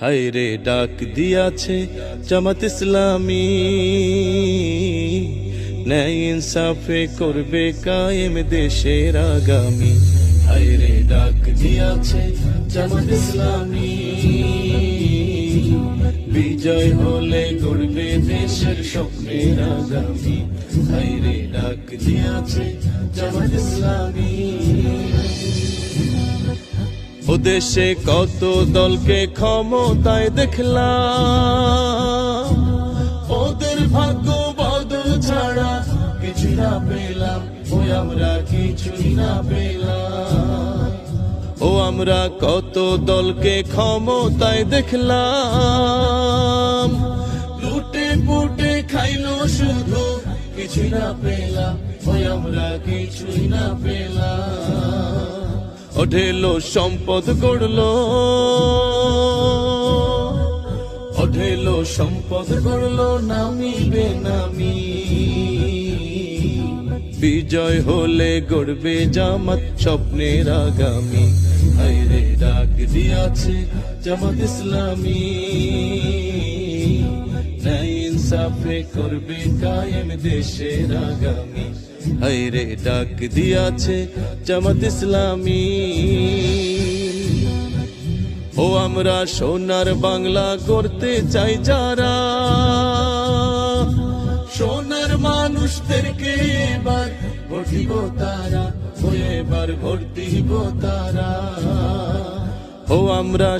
হায় রে ডাক দিয়াছে জামাত ইসলামী। ন্যায় ইনসাফে করবে কায়েম দেশের আগামী। হায় রে ডাক দিয়াছে জামাত ইসলামী। বিজয় হলে গড়বে দেশের স্বপ্নের আগামী। হায় রে ডাক দিয়াছে জামাত ইসলামী। দেশে কত দলকে ক্ষমতায় দেখলাম। ওদের ভাগ্য বদল ছাড়া কিছু না পেলাম। ওই আমরা কিছুই না পেলাম। ও আমরা কত দলকে ক্ষমতায় দেখলাম। লুটে পুটে খাইলো শুধু কিছুই না পেলাম। ওই আমরা কিছুই না পেলাম। অঢেলো সম্পদ গড়লো। অঢেলো সম্পদ গড়লো নামি। বেনামি বিজয় হলে গড়বে জামাত স্বপ্নের আগামী। হায়রে ডাক দিয়াছে জামাত ইসলামী। ন্যায় ইনসাফে করবে কায়েম দেশের আগামী। হায়রে ডাক দিয়াছে জামাত ইসলামী। ও আমরা সোনার বাংলা করতে চাই যারা। সোনার মানুষদেরকে এবার ভোট তারা এবার ভোট তারা। ও আমরা